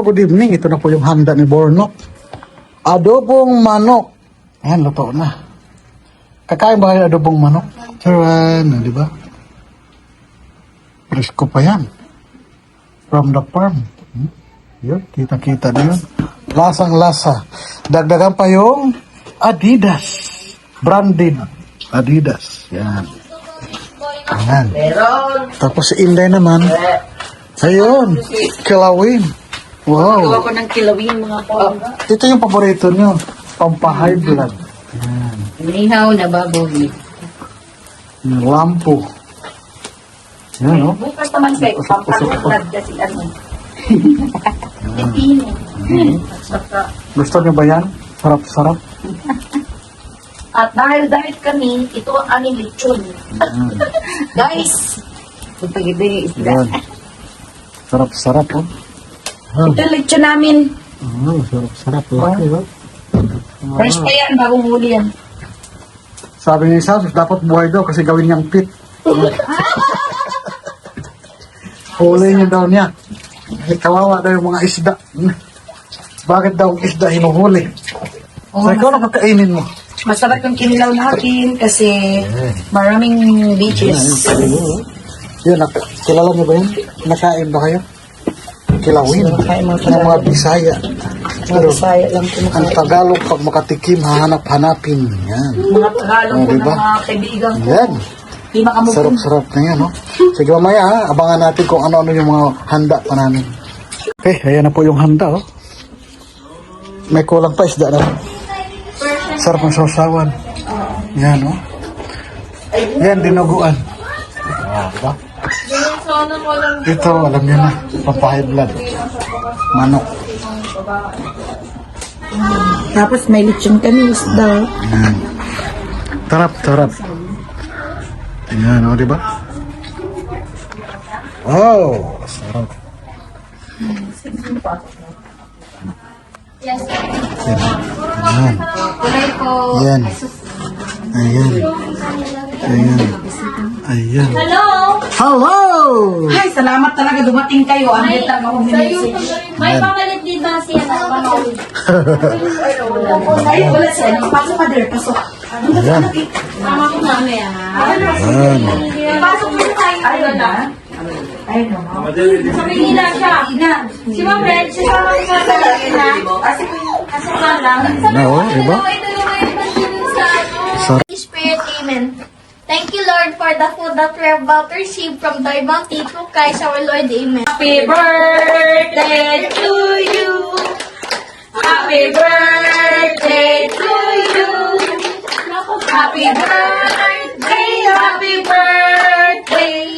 Good evening. Ito na po yung handa ni Bornok. Adobong manok. Ayan, luto na. Kakain ba kayo adobong manok? Charan, di ba? Presko pa yan. From the farm. Hmm? Yun, kita-kita na yun. Lasang-lasa. Dagdagan pa yung Adidas. Branded Adidas. Yan. Ayan. Tapos si Inday naman. Ayun. Kilawin. Wow. Gawa ko ng kilawin mga po. Ito yung paborito nyo. Pampahigh blood. Yan. Inihaw na baboy. Lampo. Yan, no? Bukas naman kay Usok, usok, usok. pampaklad kasi ano. Pipino. Saka, Gusto nyo ba yan? Sarap-sarap. at dahil dahil kami, ito ang aming lechon. Guys, ito isda. Yan. Sarap-sarap, oh. Ah, Ito lechon namin. oh, sarap-sarap. Laki, oh. Fresh pa yan, bagong huli yan. Sabi ni Sam, dapat buhay daw kasi gawin niyang pit. Huli niya daw niya. Eh, kawawa daw yung mga isda. Bakit daw ang isda hinuhuli? Oh, so, ikaw na kakainin mo. Masarap yung kinilaw natin kasi maraming beaches. Yun, kilala niyo ba yun? Nakain ba kayo? Kilawin. Ng mga Bisaya. Pero, ang Tagalog, pag makatikim, hahanap-hanapin. Yan. Mga Tagalog Oh, ko diba? ng mga kaibigan ko. Yan. Sarap-sarap na yan, no? Sige, mamaya, ha? abangan natin kung ano-ano yung mga handa pa namin. Okay, ayan na po yung handa, oh. May kulang pa isda na. Sarap ng sausawan. Yan, oh. Yan, dinuguan. Ito, alam niyo na, papahay blood. Manok. Tapos may lechon kami isda. Yan. Tarap, tarap. Yan, o, diba? Oh, sarap. Yes. Yan. Kulay po. Ayan. Ayan. Ayan. Ayan. Hello? Hello! Ay, salamat talaga dumating kayo. Ang May, kita ako sa YouTube, may papalit din ba siya na panawin? Ay, wala siya. Pasok pa there, pasok. Ayan. Tama ko na may ah. Ayan. Pasok mo tayo. Ayun na. Ayun na. Sa Pilipinas siya. Si Ma'am Red, si Ma'am Red, sa Pilipinas. Kasi nga lang. Na, oh, diba? Ito yung may pagsunod sa ano. Sarap. Spirit, Amen. Thank you, Lord, for the food that we are about to receive from thy bounty through Christ our Lord. Amen. Happy birthday to you. Happy birthday to you. Happy birthday,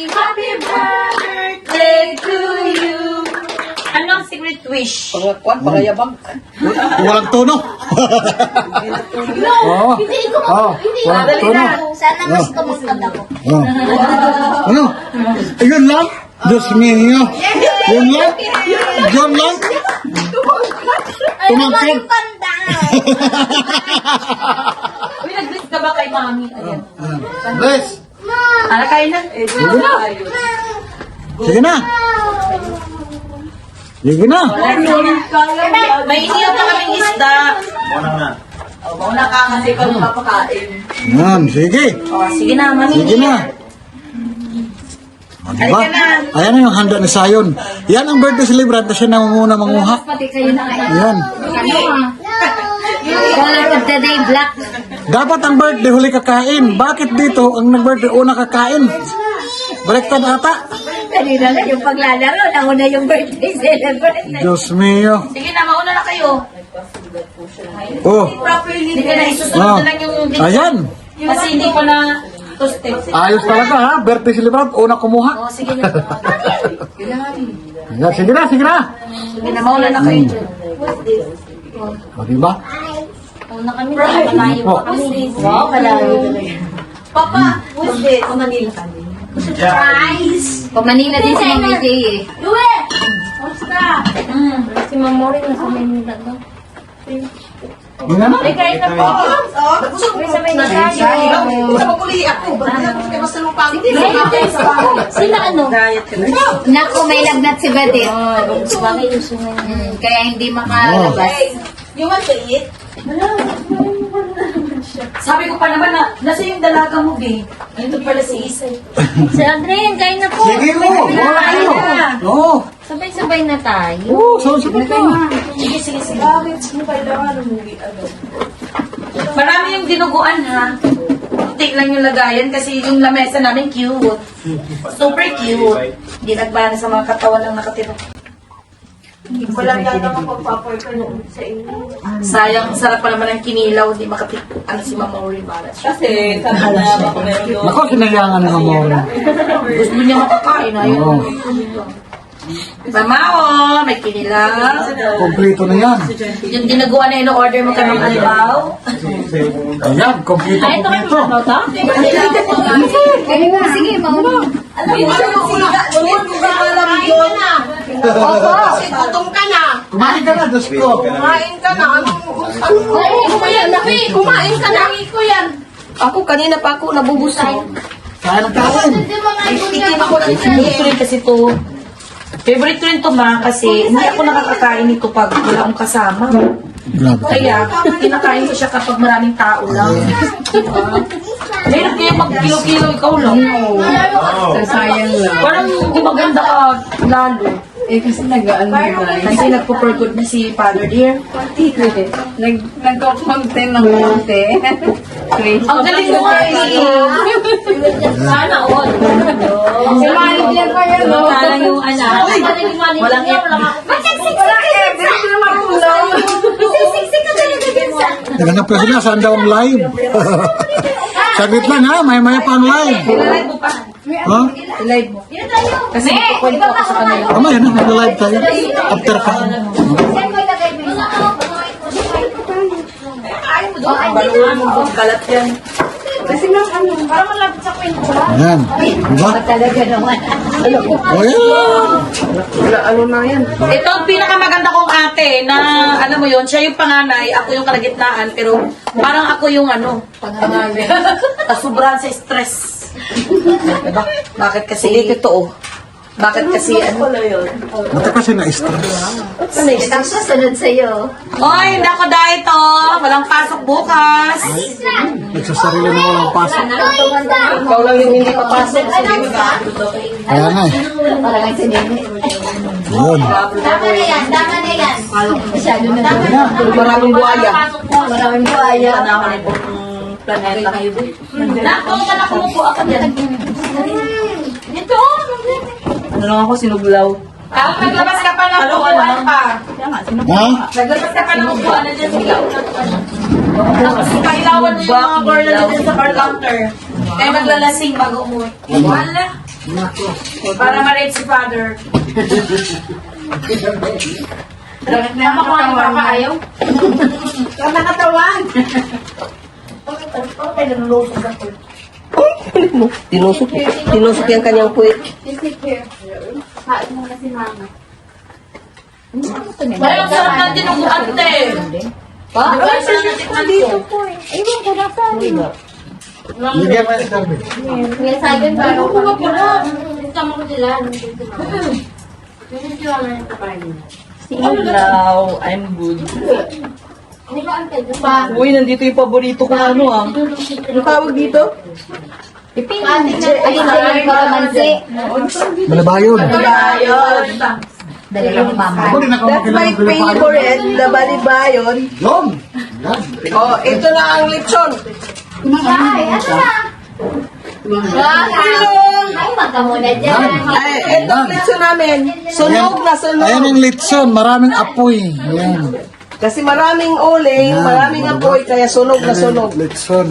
happy birthday to you. Anong secret wish? Panglakuan, pangayabang. Walang tono. No, Oo. hindi ko Oo, hindi Oh. walang ko. tono. Sana mas tumagkad ako. Oh. Ano? Ayun lang? Diyos niyo. Yun lang? Yun lang? Ay, Tumagkad. naman yung panda. Uy, nag-bless ka ba kay mami? Ayan. Bless. Ano kayo na? Eh, Sige na. Sige na. May iniyaw pa kaming isda. Oh, mauna ka kasi ikaw papakain. Yan, sige. Oh, sige na, mami. Sige na. O, diba? Ayan na yung handa ni Sayon. Yan ang birthday celebrant na siya na muna manguha. Pati kayo na kayo. Ah? Color of the day, black. Dapat ang birthday huli kakain. Bakit dito ang nag-birthday una kakain? Baliktad ata. Kanina na yung paglalaro, nauna yung birthday celebrant. Diyos mio. Sige na, mauna na kayo. Oh. Properly. Hindi ka na isusunod Oh. na lang yung... Ayan. Kasi hindi pa na toasted. Ayos talaga ha. Birthday celebrant. Una kumuha. Oh, sige na. Ayan, sige na, sige na. Sige na, mauna na kayo dyan. O, diba? Una kami, malayo pa kami. Wow, malayo. Papa, who's this? O, Manila kami. Surprise! O, Manila din si MJ eh. Luwe! Kamusta? Si Mamorin nasa Manila daw. Yun na na. May kain na po. May sa may nagayo. Sila ano? Naku, may lagnat si Badit. Gusto mo? Mm, kaya hindi makalabas. You want to eat? Sabi ko pa naman na, nasa yung dalaga mo, be? Nandun pala si Isay. Si Adrian, kain na po. Sige mo. Wala kayo. Oo. Sabay-sabay na tayo. Oo, sabay-sabay ka. Sige, sige, sige. Bakit? Sino kailangan umuwi agad? Marami yung dinuguan, ha? Putik lang yung lagayan kasi yung lamesa namin cute. Super cute. Hindi nagbana sa mga katawan ng nakatira. Wala na naman pagpapoy ka noon sa inyo. Sayang, sarap pa naman ang kinilaw. Hindi makatip, ano si Mama Ori Balas. Kasi, sabi na ako meron doon. Ako, sinayangan ng amore. Gusto niya makakain, Oo. ayun. Mama, oh, may kinilaw. Kompleto na yan. Yung ginagawa na in-order mo ka ng albaw. Ayan, kompleto, Ay, ito kayo kompleto. ano to? Kaya nga, sige, mauna. Kasi gutom ka na. Kumain ka na, Diyos ko. Kumain ka na. Anong... Ay, kumain na. Kumain ka na. ko yan. Ako, kanina pa ako nabubusog. Kaya ng kain. Hindi mo nga Tikim ako ng Gusto rin kasi to. Favorite ko rin to ma kasi hindi ako nakakakain nito pag wala akong kasama. Grabe. Kaya, kinakain ko siya kapag maraming tao lang. Meron kayo mag-kilo-kilo ikaw lang. Sayang lang. Parang hindi maganda ka lalo. Eh, kasi nag-ano na Kasi nagpo-pergod na si Father Dear. Nag, nagko-content ng konti. Ang galing mo nga eh. Sana all. Si Manny yan pa yan, no? Sana yung anak. Walang iya, wala Naghanap ka sila, saan daw ang live? Saglit lang ha, may maya pa ang live. Nilalive mo pa. Ha? Live mo. Kasi kwento ako sa kanila. Mamaya na, mag-live tayo. After ka. Kalat yan. Ayan. Diba? Talaga naman. O yan. Ito ang pinakamaganda kong ate na alam mo yon siya yung panganay, ako yung kalagitnaan, pero parang ako yung ano, panganay. Kasubrahan sa stress. Diba? Bakit kasi... Hindi totoo. Bakit kasi ano? Mata kasi na-stress. Ang susunod sa'yo. Oy, hindi ako diet oh. Walang pasok bukas. Nagsasarili na walang pasok. Ikaw lang yung hindi papasok. Kaya nga eh. Parang ang sinini. Yun. Tama na yan, tama na yan. Masyado na. Maraming buhaya. Maraming buhaya. Ano ako planeta ngayon. Nako, ka na kumupo ako dyan. Ito. Ano lang ako, sinuglaw. Ah, naglabas ka pa ng upuan pa. Ha? Naglabas ka pa ng upuan na dyan sa ilawan. Tapos kailawan mo yung mga girl na dyan sa bar counter. Kaya maglalasing bago umuwi. Wala. Para ma-rate si father. Tama ko ang papaayaw. Tama katawan. Okay, nalulusog ako. Tinusok, tinusok yung kanyang puwit. Kain mo na si mama. Ay, ang sarap ng dinuguan, te. Pa? Diba, ang sarap ng tikman ko. Ayun ko na sabi. Bigyan mo yung sabi. May sagan ba? Ano ko po na? Tama ko sila. Sinuglaw, I'm good. Ano ba ang pwede pa? Uy, nandito yung paborito ko ano ah. Ano tawag dito? Ipin. Ay, hindi ko kamansi. Malabayon. Ayun. Dalawang mama. That's my favorite, the balibayon. Yun. Oh, ito na ang lechon. Ay, ano na? Ay, wag ka muna dyan. Ay, ito ang lechon namin. Sunog na sunog. Ayan ang litson, maraming apoy. Ayan. Kasi maraming uling, maraming apoy, kaya sunog na sunog. Litson.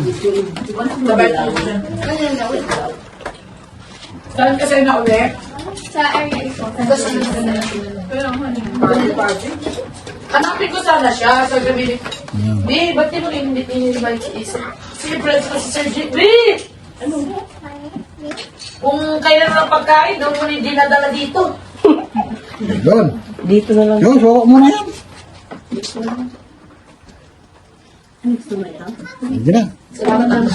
Saan ka sa'yo na uli? Sa area ito. Hanapin ko sana siya sa gabi. Di, ba't di mo hindi in-invite si Isa? Si friends ko si Sir G. Di! Ano? Kung kailan ng pagkain, doon mo hindi nadala dito. Yun. Dito na lang. Yun, suko mo na yan. Hindi na. Ka na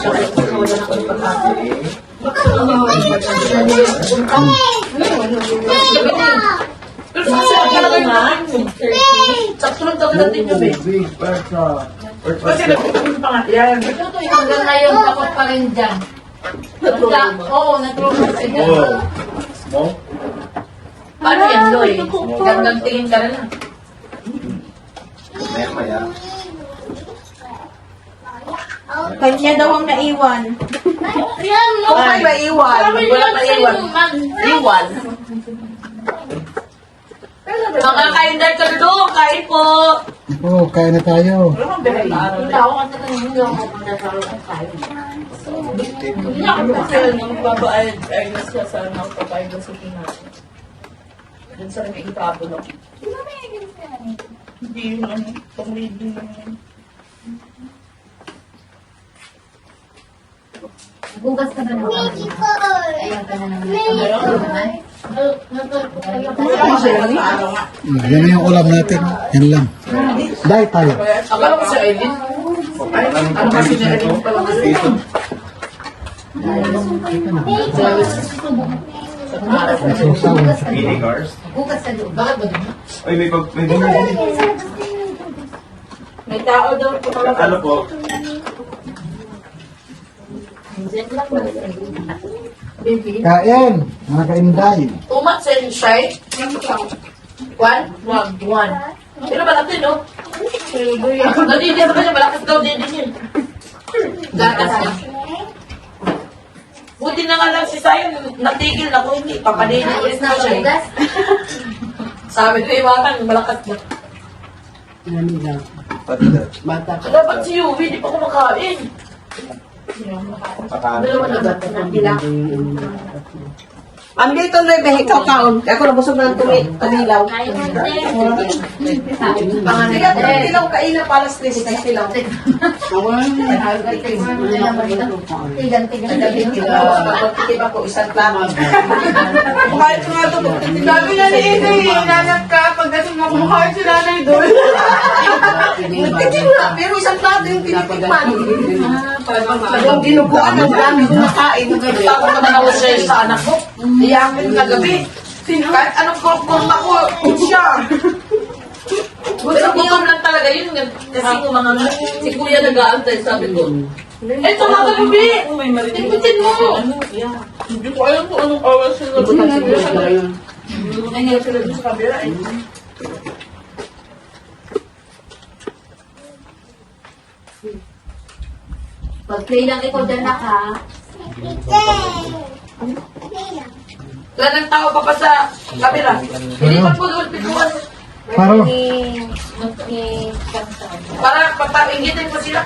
kayo kumain mo? Sakto lang daw natin yun eh. Kasi nagpupunta pa nga. Yan. Hanggang ngayon, takot pa rin dyan. Oo, natulog sa dyan. Paano yan, Loy? Hanggang tingin ka na lang. Kanya daw ang naiwan. Yan, no. Ay, maiwan. Wala pa iwan. Iwan. Mga kaindar ka doon, kain po. Oo, kain na tayo. Tao ka na kanina, ako kung nasaro ang kain. Babaayad, ay nasa sa ano, pabayad sa natin. Doon sa may itabo no. Hindi yung ano, pang-reading Bugas ka na naman. Ayan ka na naman. Mm, Yan na yung ulam natin. Yan lang. Dahil tayo. Akala ko si Aileen. Ay, ano kasi na Aileen pala kasi. Bugas ka doon. Bakit ba doon? Ay, may pag... May ganyan. May tao daw po. Ano po? Kain. Mga kainday. Two months and shy. One? One. One. Pero malaki, no? Nadidiyan pa niya, malakas daw din din. Gatas niya. Buti na nga lang si Sayon, natigil na ko, hindi, papadinin ulit na siya. Sabi ko, iwakan, malakas na. Dapat si Yuwi, di pa kumakain. Dalawa na ba? Ang dito na ibe, ikaw kaon. Ako nabusog na ng tumi, panilaw. Sige, panilaw kaina palas tres, kaya tilaw. Pagkitib ako, isang plato. Kahit nga ito, Sabi na ni Ina, inanak ka, pagdating mo kumakain si nanay doon. Nagkitib na, pero isang plato yung tinitikman. Yung ginuguan ng dami kumakain. Tapos naman ako sa anak ko. Iyakin na gabi. Kahit anong kurkurta ko, siya. Pero gutom lang talaga yun. Kasi kung mga si kuya nag-aantay, sabi ko. Eh, tumagal gabi! Tingpitin mo! Hindi ko alam kung anong oras sila. Nangyayari sila doon sa kabila eh. Pag-play lang ikaw dyan na ka. Wala ng tao pa pa sa kabila. Hindi pa po doon pituan. Paro. Para papaingitin mo sila.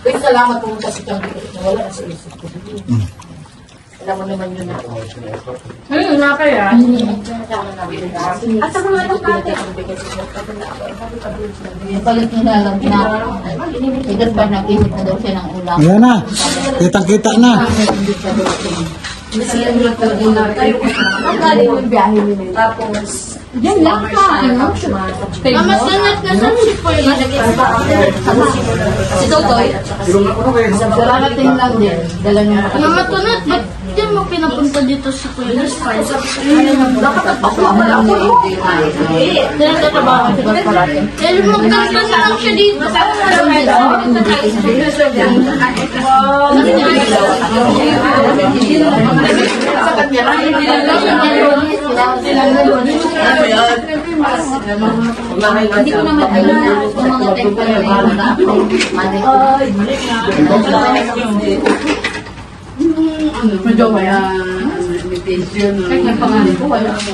Uy, salamat pumunta si Kang Nawala na sa isip ko. Alam mo naman yun ako. Hmm, nga kaya. At ako nga itong kate. Yung palit niya na lang na. Igat ba nag-isip na daw siya ng ulam? Ayan na. Kitang-kita na. Tapos, Yan lang pa, ano? Mama, sanat na saan si Totoy? Salamat din lang din. Dala niyo Mama, tunat, ba't di mo pinapunta dito sa Kuya Dapat nagpakuha pa lang ako. Tinatatrabaho ko ba? Eh, magkanta na lang siya dito. hindi Hindi ko naman alam kung mga tempo na yun na ako. Medyo kaya, meditation. Kahit may pangalan ko, wala ko.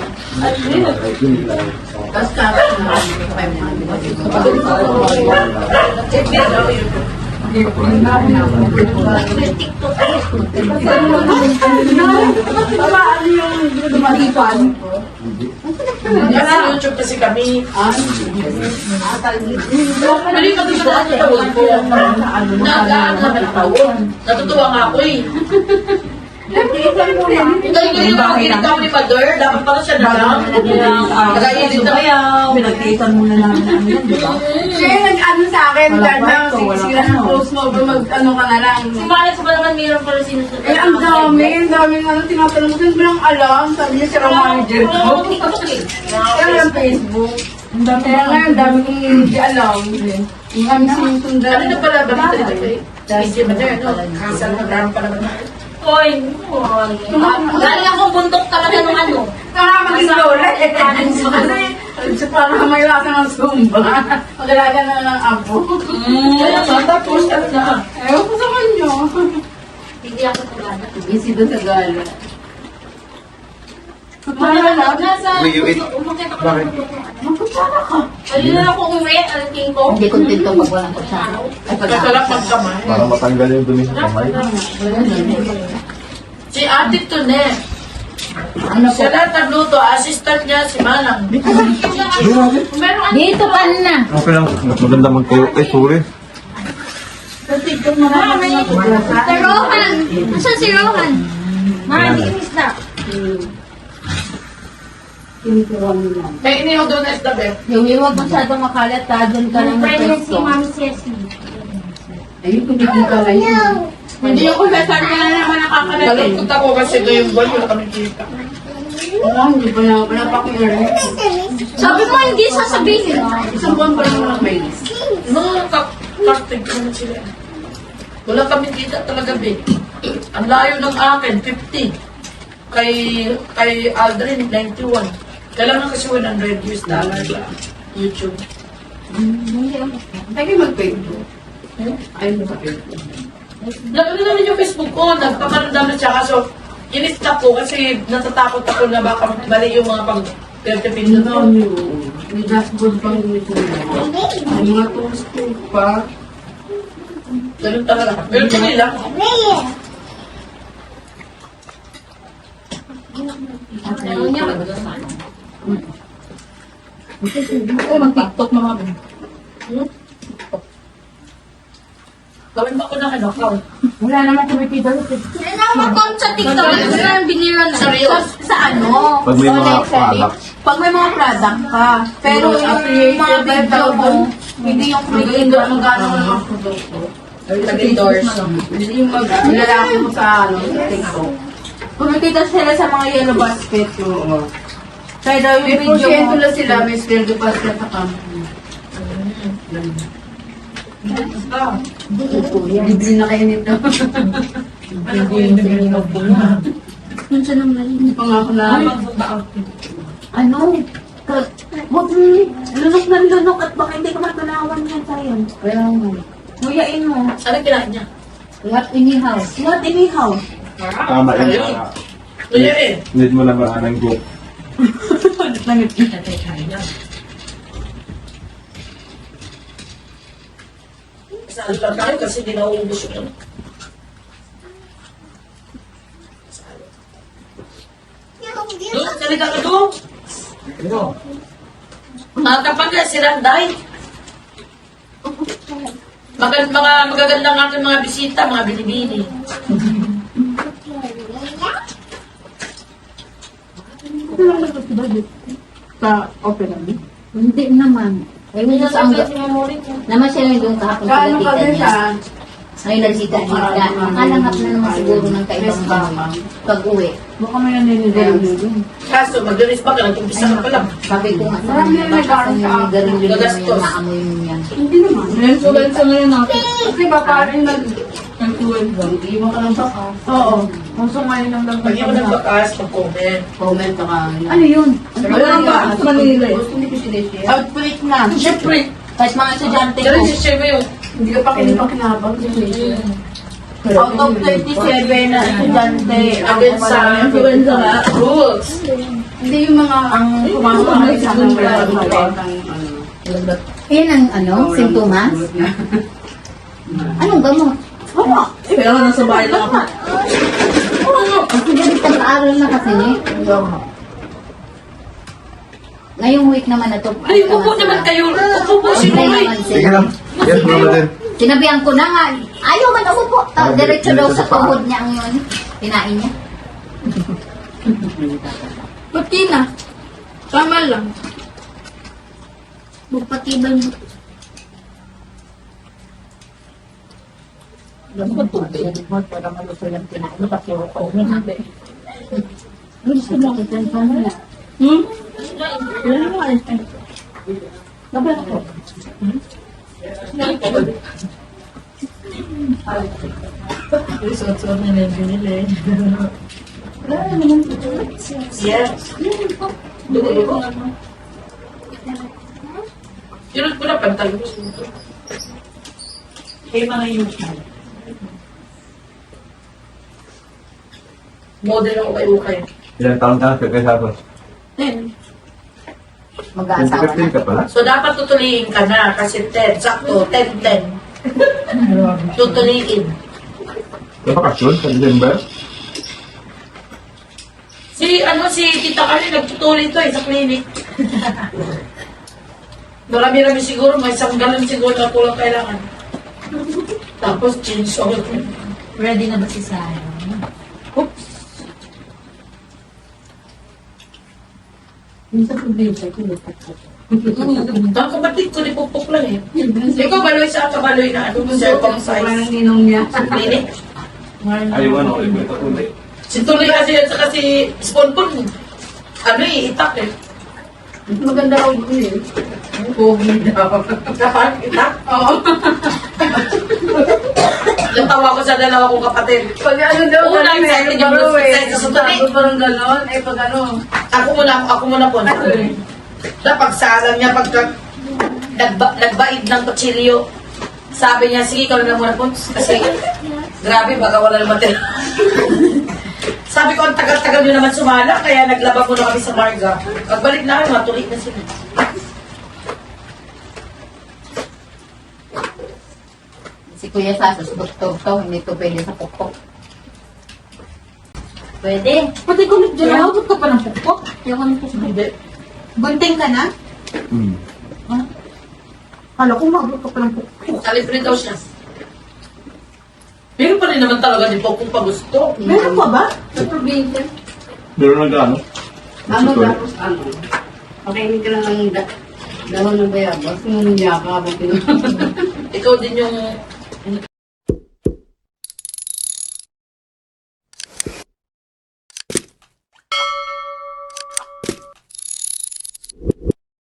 Tapos kapit na Nasa YouTube kasi kami. Pwede ka doon sa tawag ko. Nagaan naman ang tawag. Natutuwa nga ako eh. Ikaw yung mga ginagawa ni Mother, dapat pala siya na lang. Nag-iisip na kaya. Pinagkitan mo na namin namin yan, di ba? Kaya nag-ano sa akin, dahil na sila ng ano. close mo, mag-ano ka na lang. Si Malas ba naman mayroon pala sinusunod? Eh, ang dami, ang dami nga nang tinatanong ko, hindi lang alam, sabi niya si manager ko. Kaya lang Facebook. Ang dami Kaya nga, ang dami kong hindi alam. Yung kami sinusundan. Ano na pala ba dito dito? Hindi ba there, no? Kasal na daram pala ba Hoy, galing akong bundok talaga nung ano. Nakakaging lola eh. Kasi parang may lasa ng sumba. Magalaga na ng apo. Kaya nga, tapos ano na. Ewan ko sa kanya. Hindi ako tagana. Busy doon sa gala. Nasa... Will you eat? Umakit ako. Bakit? Ano na ako uwi, alating ko. Hindi kontento pag walang kutsara. Ay, pag Kasalap magkamay. Para matanggal yung dumi sa kamay. Si Ate Tune. Ano po? Siya lahat nagluto, assistant niya si Manang. Meron Dito pa na. Okay lang. Mas maganda magtayo. Ay, sorry. Si Rohan! Nasaan si Rohan? May inihaw doon na isda, Beb. Yung huwag masyadong makalat ha, doon ka lang pwesto. Ayun, kung hindi ka ngayon. Hindi ako sasabi ka na naman nakakalat. Nalungkot ako kasi ngayong buwan wala kami kita. Wala, hindi pa na, wala pa akong earning. Sabi mo hindi sasabihin. Isang buwan pa lang ako may list. Mga ka-kartig naman sila. Wala kami kita talaga, Beb. Ang layo ng akin, 50. Kay kay Aldrin, 91. Kailangan kasi 100 US dollar sa YouTube. Pwede mag-Facebook. Ayun sa Facebook. Lalo naman yung Facebook ko, nagpakaramdam na siya. Kaso, in-stop ko kasi natatakot ako na baka mali yung mga pag Ano ko. niyo? May dashboard pang ganito na. May mga tools ko pa. Ganun talaga. Ganun ko nila. Ayaw niya. Ako mag-tiktok mga ben. Hmm? Gawin ba ko na ano, account? Wala naman kumipita. Yan ang account sa TikTok. Ano na yung binira na? Seryoso? Sa ano? Pag may mga product. Pag may mga product ka. Pero Yung yung mga video mo, hindi yung mo kung gaano mo mga produkto. Nag-endorse. Hindi yung mag nilalaki mo sa ano, TikTok. Kumikita sila sa mga yellow basket. Oo. Kaya daw yung video mo. May porsyento lang sila, may sweldo basket sa company. Libre na kayo nito. Yun siya naman. Hindi pa nga ako na. Ano? Ka- Huwag mo, lunok na lunok at baka hindi ka matanawan yan tayo. Kaya nga. Nguyain mo. Ano kinain niya? What anyhow? What anyhow? Tama yun. eh. Need mo na ba ng goat? Saan lang tayo kasi di nauubos yun. Doon, salita ka doon. Kapag si Randay. Magand, mga magaganda ng aking mga bisita, mga binibini. Ito lang naman si Budget. Sa open namin. Hindi naman. Ay, hindi sa ang... Naman siya lang doon kahapon sa Gaano ka din siya? Ay, nagsita niya. Nakalangat na naman siguro ng kaibang bangon. Pag-uwi. Baka may naninigaw dito. Kaso, magdalis pa ka lang. Tumpisa ka pa lang. Sabi ko nga, sabi niya, baka yung garilyo niya, maamoy. Hindi naman. Lenso-lenso ngayon natin. Kasi baka rin nag... 12 lang. Iwan ka ng Kung sumayin ng lang. Pag iwan ng bakas, pag-comment. Comment. Ano yun? Wala nga ba? Sa Manila eh. Gusto hindi ko sinishare. Mga estudyante ko. Hindi pa kinipakinabang. Out of 37 na estudyante. Agad sa influenza nga. Hindi yung mga ang kumakakamay sa mga Ayan ang ano, sintomas? Anong gamot? Oo. Pero nasa bahay lang ako. Kasi ganit nag-aaral na kasi ni. Ngayong week naman na to. Ay, upo naman kayo. Upo po si Roy. Sige lang. Yes, mama din. Sinabihan ko na nga, ayaw man umupo. Diretso daw sa tuhod niya ang yun. Kinain niya. Ba't di na? Tama lang. Magpatibay mo. Alam mo, tubig. Para maluto yung kinain. Ano pa puro ko? Gusto mo kita yung pamilya. Hmm? Wala mo, alis ka. Sabi ako. Suot-suot na lang binili. Yes. Dugo-dugo. Sinod ko na pantalo. Kaya mga YouTube. Model ako kay Ukay. Ilang taon ka na kaya tapos? Mag-aasawa na. 2015 ka pala? So, dapat tutuliin ka na kasi 10, sakto, 10-10. Tutuliin. May bakasyon sa December? Si, ano, si Tita Kali, nagtutuloy to eh, sa clinic. Marami-rami siguro, may isang galon siguro na kulang kailangan. Tapos, change oil. Ready na ba si Sarah? Minsan probinsya ko, lupat ko. Ang kapatid ko, nipupok lang eh. Ikaw, baloy sa kabaloy na ano, sir, pang size. ninong niya. Sa clinic. Ayaw ano, tuloy. Si Tuloy kasi yan sa kasi sponpon. Ano eh, itak eh. Maganda raw yun eh. COVID daw. Kapag itak. Oo. Natawa ko sa dalawa kong kapatid. Pag ano daw, Una, ganun eh, excited yung baro gusto eh. sa eh. Bago parang ganon, eh pag ano. Ako muna, ako muna po. Dapat sa alam niya pagka nagba, nagbaid ng kutsilyo. Sabi niya, sige, ikaw na muna po. Kasi, grabe, baka wala naman tayo. Sabi ko, ang tagal-tagal nyo naman sumala, kaya naglaba muna kami sa Marga. Pagbalik namin, matuloy na sila. Si Kuya Sasos, doktor to, hindi to pwede sa pukpok. Pwede. Pati ko dyan, abot ka pa ng pukpok. Yung ano po Hindi. Bunting ka na? Hmm. Kala ko maabot ka pa ng pukpok. Kalibre daw siya. Rin naman talaga di po kung pa gusto. Meron pa ba? Sa probinsya. Meron na gano'n? Ano tapos ano? Pakainin ka lang ng da- dahon ng bayabas. Yung niya ka, abot yun. Ikaw din yung